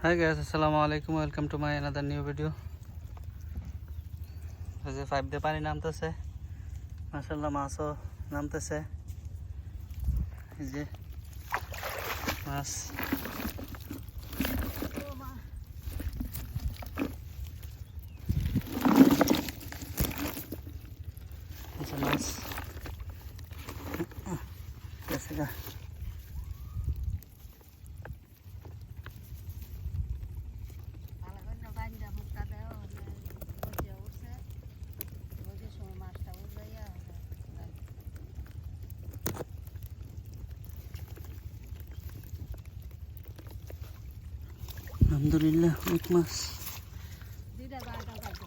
Hi guys আসসালামু আলাইকুম welcome to my another new video এই যে পাইপ দিয়ে পানি নামতেছে মাসাল্লাহ মাছও নামতেছে এই যে মাছ এই যে মাছ আলহামদুলিল্লাহ অনেক মাছ দুইটা বারোটা বাজে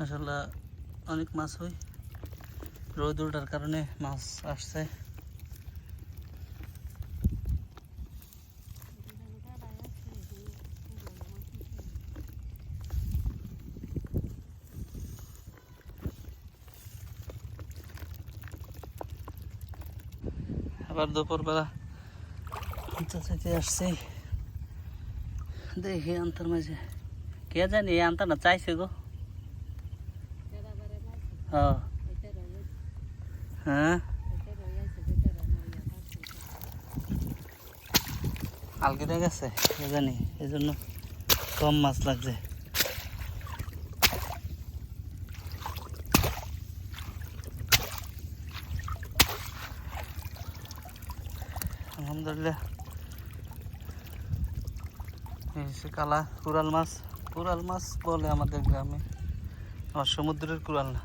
মাসাল্লাহ অনেক মাছ হয়। রোদ কারণে মাছ আসছে। আবার দুপুরবেলা চাইতে আসছে। দেখি আন্তার মাঝে। কে জানি আন্তার না চাইছে গো। হ্যাঁ। হ্যাঁ। আলগে দিয়ে গেছে এই জন্য কম মাছ লাগছে। আলহামদুলিল্লাহ। কালা কুরাল মাছ। কুরাল মাছ বলে আমাদের গ্রামে আর সমুদ্রের কুরাল না।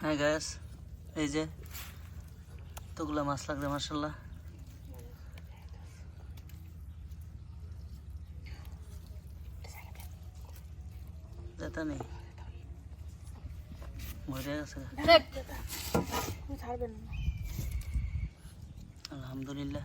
হ্যাঁ গ্যাস এই যে তোগুলা মাছ লাগবে মার্শাল্লাহ যেটা নেই। মরে গেছে। আলহামদুলিল্লাহ।